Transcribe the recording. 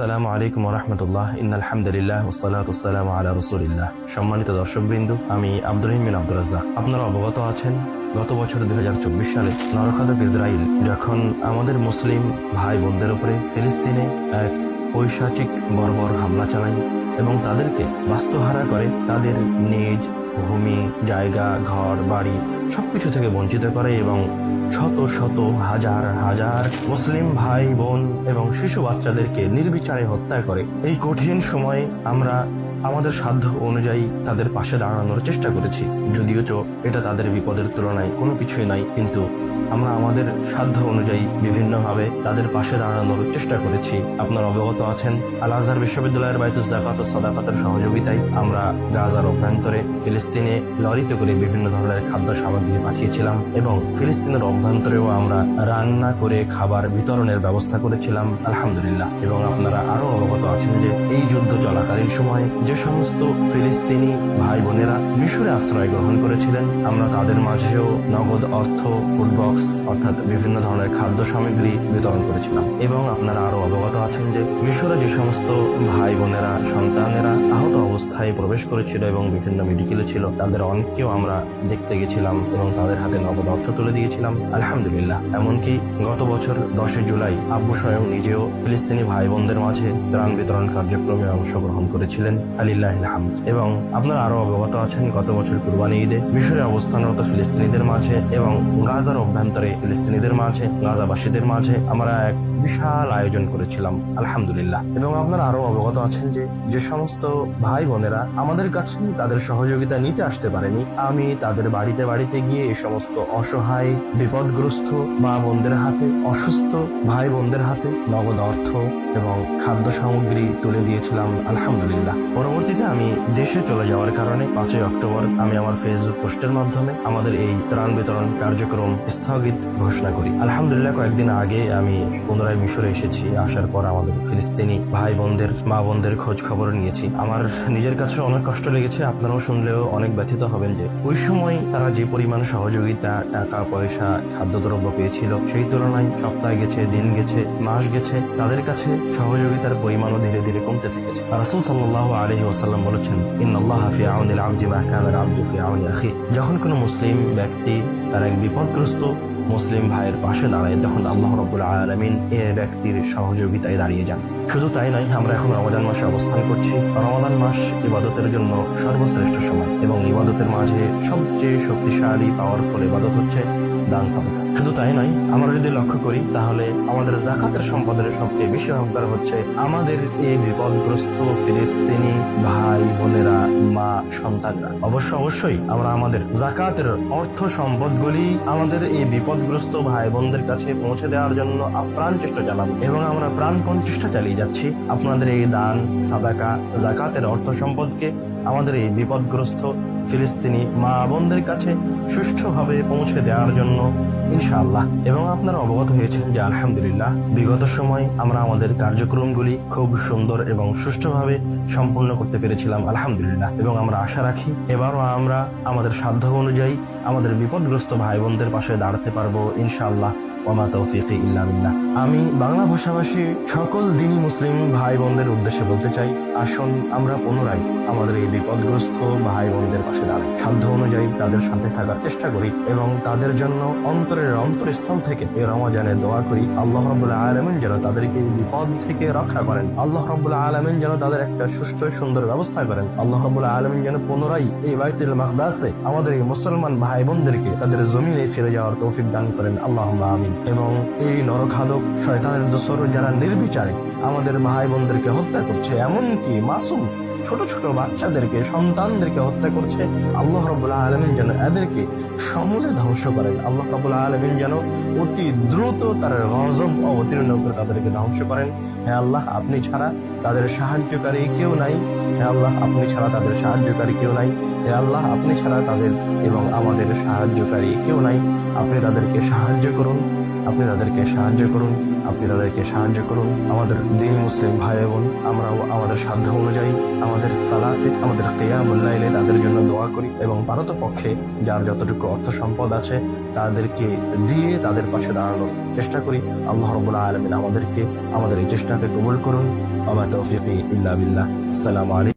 সালামু আলাইকুম রহমতুল্লাহ ইনালহামদুলিল্লাহ ওসালাত ওসালাম আলা রসুলিল্লাহ। সম্মানিত দর্শকবৃন্দ, আমি আব্দুর রহিম বিন আব্দুর আপনারা অবগত আছেন, গত বছর দুই হাজার চব্বিশ সালে নরখাদক ইসরায়েল যখন আমাদের মুসলিম ভাই বোনদের উপরে ফিলিস্তিনে এক ঐশাচিক বর্বর হামলা চালায় এবং তাদেরকে বাস্তুহারা করে তাদের নিজ ভূমি, জায়গা, ঘর, বাড়ি সবকিছু থেকে বঞ্চিত করে এবং শত শত হাজার হাজার মুসলিম ভাই, বোন এবং শিশু বাচ্চাদেরকে নির্বিচারে হত্যা করে। এই কঠিন সময়ে আমরা আমাদের সাধ্য অনুযায়ী তাদের পাশে দাঁড়ানোর চেষ্টা করেছি। যদিও চো, এটা তাদের বিপদের তুলনায় কোনো কিছুই নাই, কিন্তু আমরা আমাদের সাধ্য অনুযায়ী বিভিন্নভাবে তাদের পাশে দাঁড়ানোর চেষ্টা করেছি। আপনারা অবগত আছেন আল আজহার বিশ্ববিদ্যালয়ের বাইতুস জাকাত ও সাদাকাতের সহযোগিতায় আমরা গাজার অভ্যন্তরে ফিলিস্তিনে লরিতে করে বিভিন্ন ধরনের খাদ্য সামগ্রী পাঠিয়েছিলাম এবং ফিলিস্তিনের অভ্যন্তরেও আমরা রান্না করে খাবার বিতরণের ব্যবস্থা করেছিলাম, আলহামদুলিল্লাহ। এবং আপনারা আরও অবগত আছেন যে এই যুদ্ধ চলাকালীন সময়ে যে সমস্ত ফিলিস্তিনি ভাই বোনেরা মিশরে আশ্রয় গ্রহণ করেছিলেন, আমরা তাদের মাঝেও নগদ অর্থ, ফুড বক্স, অর্থাৎ বিভিন্ন ধরনের খাদ্য সামগ্রী বিতরণ করেছিলাম। এবং আপনারা আরও অবগত আছেন যে মিশরে যে সমস্ত ভাই বোনেরা সন্তানেরা আহত অবস্থায় প্রবেশ করেছিল এবং বিভিন্ন মেডিকেলে ছিল, তাদের অনেককেও আমরা দেখতে গেছিলাম এবং তাদের হাতে নগদ অর্থ তুলে দিয়েছিলাম। আলহামদুলিল্লাহ। এমনকি গত বছর দশই জুলাই আব্বু স্বয়ং নিজেও ফিলিস্তিনি ভাই বোনদের মাঝে ত্রাণ বিতরণ কার্যক্রমে অংশগ্রহণ করেছিলেন। আলিল্লাহ এবং আপনারা আরও অবগত আছেন, গত বছর কুরবানি ঈদে মিশরে অবস্থানরত ফিলিস্তিনিদের মাঝে এবং গাজার অভ্যন্তরে ফিলিস্তিনিদের মাঝে, গাজাবাসীদের মাঝে আমরা এক বিশাল আয়োজন করেছিলাম, আলহামদুলিল্লাহ। এবং আপনারা আরও অবগত আছেন যে যে সমস্ত ভাই বোনেরা আমাদের কাছে তাদের সহযোগিতা নিতে আসতে পারেনি। আমি তাদের বাড়িতে বাড়িতে গিয়ে এই সমস্ত অসহায়, বিপদগ্রস্ত মা বোনদের হাতে, অসুস্থ ভাই বোনদের হাতে নগদ অর্থ এবং খাদ্য সামগ্রী তুলে দিয়েছিলাম, আলহামদুলিল্লাহ। পরবর্তীতে আমি দেশে চলে যাওয়ার কারণে পাঁচই অক্টোবর আমি আমার ফেসবুক পোস্টের মাধ্যমে আমাদের এই ত্রাণ বিতরণ কার্যক্রম স্থগিত ঘোষণা করি। আলহামদুলিল্লাহ, কয়েকদিন আগে আমি পুনরায় মিশরে এসেছি। আসার পর আমাদের ফিলিস্তিনি ভাই বোনদের মা বোনদের খোঁজ খবর নিয়েছি। আমার নিজের কাছে অনেক কষ্ট লেগেছে। আপনারাও শুনলেও অনেক ব্যথিত হবেন যে, ওই সময় তারা যে পরিমাণ সহযোগিতা, টাকা, পয়সা, খাদ্যদ্রব্য পেয়েছিল, সেই তুলনায় সপ্তাহ গেছে, দিন গেছে, মাস গেছে, তাদের কাছে সহযোগিতার পরিমাণও ধীরে ধীরে কমতে থেকেছে। রাসূল সাল্লাল্লাহু আলাইহি ওয়াসাল্লাম বলেছেন, ইন্নাল্লাহা ফি আউনিল আবদি মা কানা আল আবদু ফি আউনি আখি। যখন কোনো মুসলিম ব্যক্তি তার এক বিপদগ্রস্ত মুসলিম ভাইয়ের পাশে দাঁড়ায় তখন আল্লাহ রব্বুল আলমিন এ ব্যক্তির সহযোগিতায় দাঁড়িয়ে যান। শুধু তাই নয়, আমরা এখন রমাদান মাসে অবস্থান করছি। রমাদান মাস ইবাদতের জন্য সর্বশ্রেষ্ঠ সময় এবং ইবাদতের মাঝে সবচেয়ে শক্তিশালী পাওয়ারফুল ইবাদত হচ্ছে দান সাদকা। শুধু তাই নয়, আমরা যদি লক্ষ্য করি, তাহলে আমাদের জাকাতের সম্পদের সবচেয়ে বেশি হকদার হচ্ছে আমাদের এই বিপদগ্রস্ত ফিলিস্তিনি ভাই বোনেরা, মা, সন্তানরা। অবশ্য অবশ্যই আমরা আমাদের জাকাতের অর্থ সম্পদগুলি আমাদের এই বিপদগ্রস্ত ভাই বোনদের কাছে পৌঁছে দেওয়ার জন্য আপ্রাণ চেষ্টা চালাব। এবং আমরা প্রাণপণ চেষ্টা চালিয়ে যাচ্ছি। আপনাদের এই দান, সাদাকা, জাকাতের অর্থ সম্পদকে আমাদের এই বিপদগ্রস্ত ফিলিস্তিনি মা বোনদের কাছে সুষ্ঠুভাবে পৌঁছে দেওয়ার জন্য, ইনশাআল্লাহ। এবং আপনারা অবগত হয়েছেন যে আলহামদুলিল্লাহ, বিগত সময় আমরা আমাদের কার্যক্রমগুলি খুব সুন্দর এবং সুষ্ঠুভাবে সম্পন্ন করতে পেরেছিলাম, আলহামদুলিল্লাহ। এবং আমরা আশা রাখি এবারও আমরা আমাদের সাধ্য অনুযায়ী আমাদের বিপদগ্রস্ত ভাই বোনদের পাশে দাঁড়াতে পারব, ইনশাআল্লাহ। ওমা তৌফিক ইল্লা বিল্লাহ। আমি বাংলা ভাষাভাষী সকল দিনী মুসলিম ভাই বোনদের উদ্দেশ্যে বলতে চাই, আসুন আমরা পুনরায় আমাদের এই বিপদগ্রস্ত ভাই বোনদের পাশে দাঁড়াই। সাধ্য অনুযায়ী তাদের সাথে থাকার চেষ্টা করি এবং তাদের জন্য অন্তরের অন্তরস্থল থেকে এই রমাজানে দোয়া করি। আল্লাহ রবুল্লাহ আলমিন যেন তাদেরকে এই বিপদ থেকে রক্ষা করেন। আল্লাহ রবুল্লাহ আলমিন যেন তাদের একটা সুষ্ঠ সুন্দর ব্যবস্থা করেন। আল্লাহ রবুল্লাহ আলমিন যেন পুনরায় এই বাইতুল মাকদাসে আমাদের এই মুসলমান ভাই বোনদেরকে তাদের জমিনে ফিরে যাওয়ার তৌফিক দান করেন। আল্লাহ আমিন। এবং এই নরখাদক শয়তানের দোসর যারা নির্বিচারে আমাদের ভাই বোনদেরকে হত্যা করছে, এমনকি মাসুম ছোট ছোট বাচ্চাদেরকে, সন্তানদেরকে হত্যা করছে, আল্লাহ রবুল্লাহ আলমিন যেন এদেরকে সমূলে ধ্বংস করেন। আল্লাহ রবুল্লাহ আলমিন যেন অতি দ্রুত তার গজব অবতীর্ণ করে তাদেরকে ধ্বংস করেন। হ্যাঁ আল্লাহ, আপনি ছাড়া তাদের সাহায্যকারী কেউ নাই। হে আল্লাহ, আপনি ছাড়া তাদের সাহায্যকারী কেউ নাই। হে আল্লাহ, আপনি ছাড়া তাদের এবং আমাদের সাহায্যকারী কেউ নাই। আপনি তাদেরকে সাহায্য করুন। আপনি তাদেরকে সাহায্য করুন, আপনি তাদেরকে সাহায্য করুন। আমাদের দিন মুসলিম ভাই বোন, আমরাও আমাদের সাধ্য অনুযায়ী আমাদের সালাতে, আমাদের কেয়ামুল্লাইলে তাদের জন্য দোয়া করি এবং ভারত পক্ষে যার যতটুকু অর্থ সম্পদ আছে তাদেরকে দিয়ে তাদের পাশে দাঁড়ানোর চেষ্টা করি। আল্লাহ রবুল্লাহ আলমিন আমাদেরকে, আমাদের এই চেষ্টাকে কবুল করুন। আমার তৌফিক ইল্লা বিল্লাহ। আসসালামু আলাইকুম।